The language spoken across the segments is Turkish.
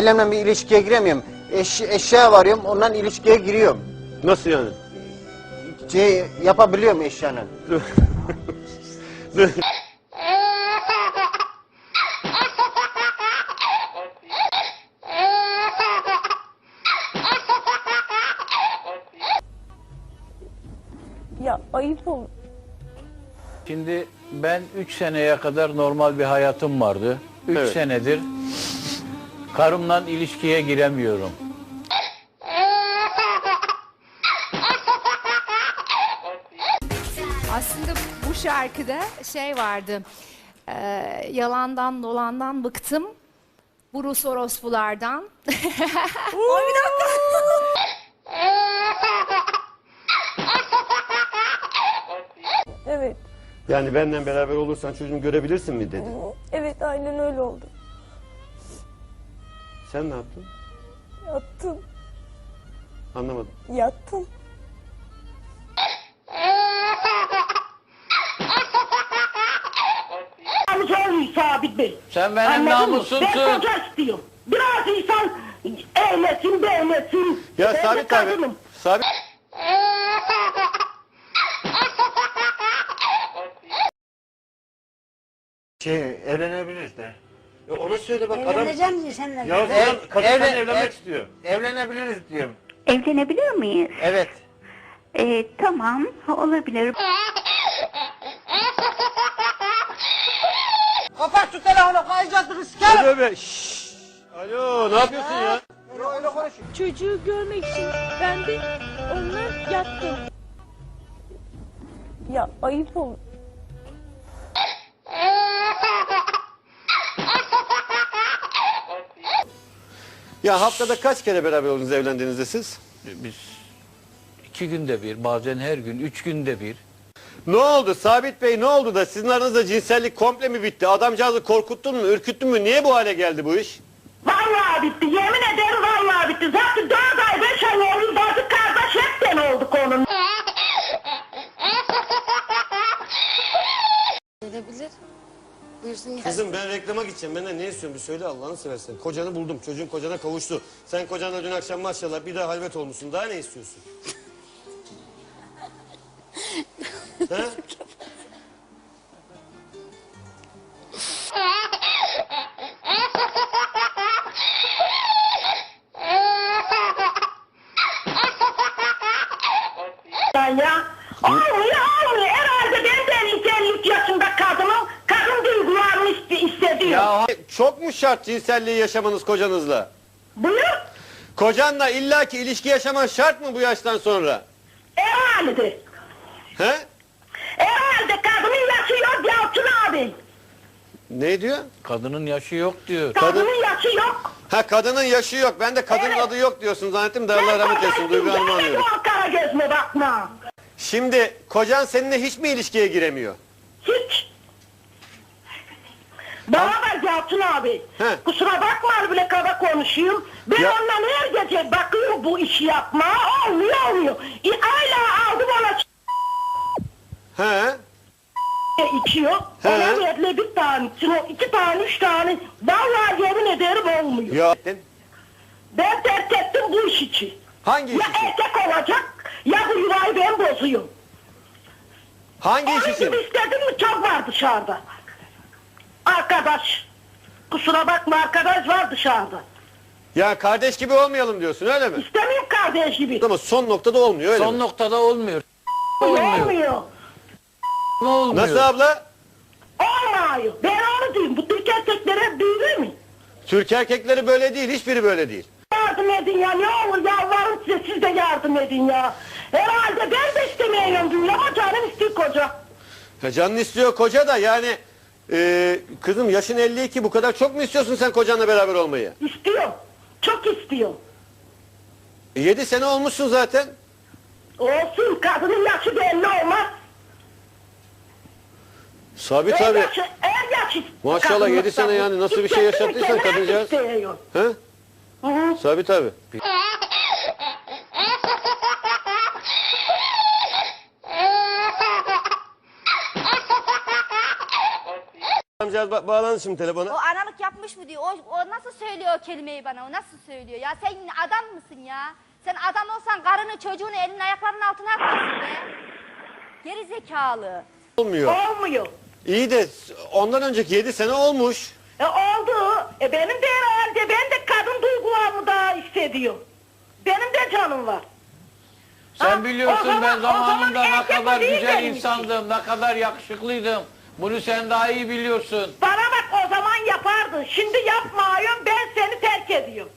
Ailemle bir ilişkiye giremiyorum. Eş, eşya varıyorum, ondan ilişkiye giriyorum. Nasıl yani? Şey yapabiliyorum eşyanın. Ya ayıp olur. Şimdi ben 3 seneye kadar normal bir hayatım vardı. 3 Evet. senedir karımla ilişkiye giremiyorum. Aslında bu şarkıda şey vardı. e, yalandan dolandan bıktım. Bu Rus orospulardan. Evet. Yani benden beraber olursan çocuğumu görebilirsin mi dedi. Evet aynen öyle oldu. Sen ne yaptın? Yattım. Anlamadım. Yattım. Namus olmuyor Sabit Bey. Sen benim Anladın mı? Ben namusumsun. koca istiyorum. Biraz insan eğlesin, beğensin. Ya Ben de Sabit abi. kadınım. Sabit. Şey evlenebiliriz de. Ya onu söyle bak adam. Evleneceğim diye seninle. Ya adam Ev- kadın evlen- seninle evlenmek ev- istiyor. Evlenebiliriz diyorum. Evlenebilir miyiz? Evet. Ee, tamam, olabilir. Alo be. Şşş. Alo ne yapıyorsun ya? Çocuğu görmek için ben de onunla yattım. Ya ayıp olur. Ya haftada kaç kere beraber oldunuz evlendiğinizde siz? Biz iki günde bir, bazen her gün, üç günde bir. Ne oldu Sabit Bey ne oldu da sizin aranızda cinsellik komple mi bitti? Adamcağızı korkuttun mu, ürküttün mü? Niye bu hale geldi bu iş? Vallahi bitti. Yemin ederim vallahi bitti. Zaten Buyursun gelsin. Kızım ben reklama gideceğim. Benden ne istiyorsun bir söyle Allah'ını seversen. Kocanı buldum. Çocuğun kocana kavuştu. Sen kocanla dün akşam maşallah bir daha halvet olmuşsun. Daha ne istiyorsun? He? Ben ya. Olmuyor, olmuyor. Herhalde ben de Ya çok mu şart cinselliği yaşamanız kocanızla? Buyur. Kocanla illaki ilişki yaşaman şart mı bu yaştan sonra? Herhalde. He? Herhalde kadının yaşı yok Yalçın abi. Ne diyor? Kadının yaşı yok diyor. Kadının yaşı yok. Ha kadının yaşı yok. Ben de kadının Evet. adı yok diyorsun zannettim de Allah rahmet eylesin. Duygu Hanım'ı anlıyorum. Ben kara gözüme bakma. Şimdi kocan seninle hiç mi ilişkiye giremiyor? Hiç. Bana bak Yalçın abi. He. Kusura bakma bile kaba konuşuyorum. Ben Ya- ondan her gece bakıyorum bu işi yapma. Olmuyor olmuyor. E, hala aldı bana He? içiyor. He. Ona verdiler bir tane. Şimdi iki tane, üç tane. Vallahi yemin ederim olmuyor. Ya. Ben terk ettim bu iş için. Hangi iş Ya için? erkek olacak ya bu yuvayı ben bozuyorum. Hangi iş Onun için? gibi istedim mi çok var dışarıda. Arkadaş. Kusura bakma arkadaş var dışarıda. Ya kardeş gibi olmayalım diyorsun öyle mi? İstemiyorum kardeş gibi. Ama son noktada olmuyor öyle Son mi? noktada olmuyor. Olmuyor. Olmuyor. Olmuyor. Nasıl abla? Olmuyor. Ben onu diyeyim. Bu Türk erkeklere büyür mü? Türk erkekleri böyle değil. Hiçbiri böyle değil. Yardım edin ya. Ne olur yalvarın size siz de yardım edin ya. Herhalde ben de istemiyorum diyor ama canım istiyor koca. Ya canın istiyor koca da yani e, kızım yaşın 52 bu kadar çok mu istiyorsun sen kocanla beraber olmayı? İstiyor. Çok istiyor. 7 sene olmuşsun zaten. Olsun kadının yaşı belli olmaz. Sabit Er abi. yaşı, er yaşı. Maşallah, kadınlıkta yedi sene bu. yani nasıl bir şey yaşattıysan kadıncağız. He? Hı hı. Sabit abi. Amcağız ba- bağlanın şimdi telefona. O analık yapmış mı diyor. O, o nasıl söylüyor o kelimeyi bana? O nasıl söylüyor? Ya sen adam mısın ya? Sen adam olsan karını çocuğunu elinin ayaklarının altına atarsın be. Geri zekalı. Olmuyor. Olmuyor. İyi de ondan önceki 7 sene olmuş. E oldu. E benim de herhalde ben de kadın duygularımı daha hissediyorum. Benim de canım var. Sen Ha, biliyorsun zaman- ben o zaman zamanında ne kadar güzel insandım, ne kadar yakışıklıydım. Bunu sen daha iyi biliyorsun. Bana bak o zaman yapardın. Şimdi yapmıyorum ben seni terk ediyorum.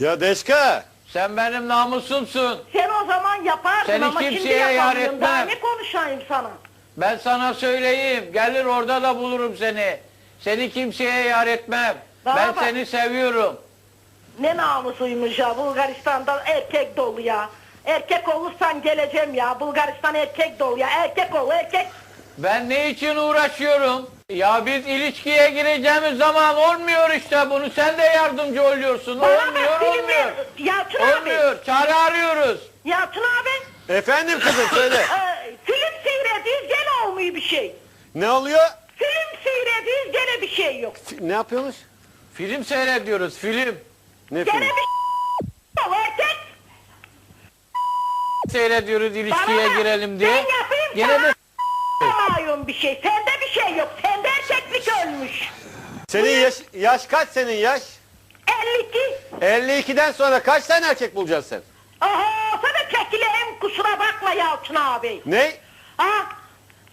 Ya Deşka. Sen benim namusumsun. Sen o zaman yapardın Seni ama şimdi kimseye yar yapamıyorum. Daha etmem. ne konuşayım sana? Ben sana söyleyeyim. Gelir orada da bulurum seni. Seni kimseye yar etmem. Bana ben bak. seni seviyorum. Ne namusuymuş ya Bulgaristan'da erkek dolu ya. Erkek olursan geleceğim ya. Bulgaristan erkek dolu ya. Erkek ol erkek. Ben ne için uğraşıyorum? Ya biz ilişkiye gireceğimiz zaman olmuyor işte bunu. Sen de yardımcı oluyorsun. Bana bak, olmuyor, filmler- olmuyor. Yalçın abi. Olmuyor. Çare arıyoruz. Yalçın abi. Efendim kızım söyle. film seyrediyoruz gene olmuyor bir şey. ne oluyor? Film seyrediyoruz gene bir şey yok. Fi- Ne yapıyormuş? Film seyrediyoruz, film. Ne Gene filmi? bir yok erkek. Seyrediyoruz ilişkiye Bana bak, girelim diye. Ben yapayım Gene de Yapamıyorum bir şey. Sende bir şey yok. Sende erkeklik ölmüş. Senin yaş, yaş kaç senin yaş? 52. 52'den sonra kaç tane erkek bulacaksın sen? Aha sana çekileyim kusura bakma Yalçın abi. Ne? Ha?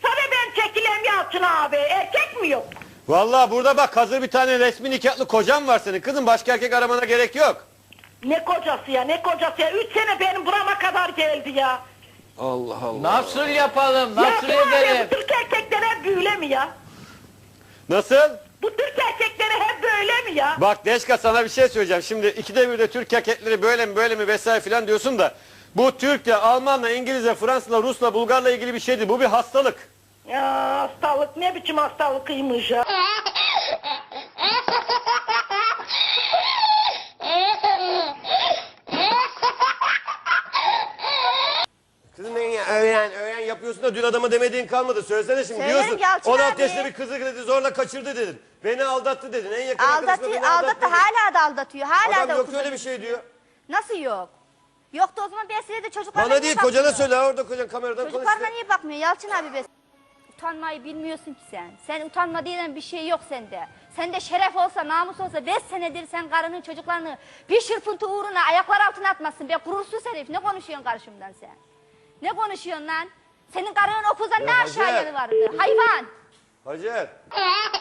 Sana ben çekileyim Yalçın abi. Erkek mi yok? Vallahi burada bak hazır bir tane resmi nikahlı kocam var senin. Kızım başka erkek aramana gerek yok. Ne kocası ya ne kocası ya. Üç sene benim burama kadar geldi ya. Allah Allah. nasıl yapalım, nasıl abi edelim? bu Türk erkekleri hep böyle mi ya? Nasıl? Bu Türk erkekleri hep böyle mi ya? Bak Deşka sana bir şey söyleyeceğim. Şimdi ikide bir de Türk erkekleri böyle mi böyle mi vesaire filan diyorsun da bu Türk'le, Alman'la, İngiliz'le, Fransız'la, Rus'la, Bulgar'la ilgili bir şeydi. Bu bir hastalık. Ya hastalık ne biçim hastalıkıymış ya. Kızım ne ya öğren öğren yapıyorsun da dün adama demediğin kalmadı. Söylesene şimdi Söylerim diyorsun. Yalçın 16 abi. yaşında bir kızı dedi zorla kaçırdı dedin. Beni aldattı dedin. En yakın arkadaşıma Aldatıyor, beni aldattı aldattı. Hala da aldatıyor. Hala Adam da yok öyle bir şey diyor. Nasıl yok? Yoktu o zaman ben size de çocuklarına Bana niye değil kocana bakmıyor? söyle ha orada kocan kameradan konuş. Çocuklarına niye bakmıyor Yalçın abi be? Utanmayı bilmiyorsun ki sen. Sen utanma diyen bir şey yok sende. Sende şeref olsa, namus olsa 5 senedir sen karının çocuklarını bir şırpıntı uğruna ayaklar altına atmazsın be gurursuz herif. Ne konuşuyorsun karşımdan sen? Ne konuşuyorsun lan? Senin karının okuzdan ne Ya aşağı Hacer. yanı vardı? Hayvan! Hacer.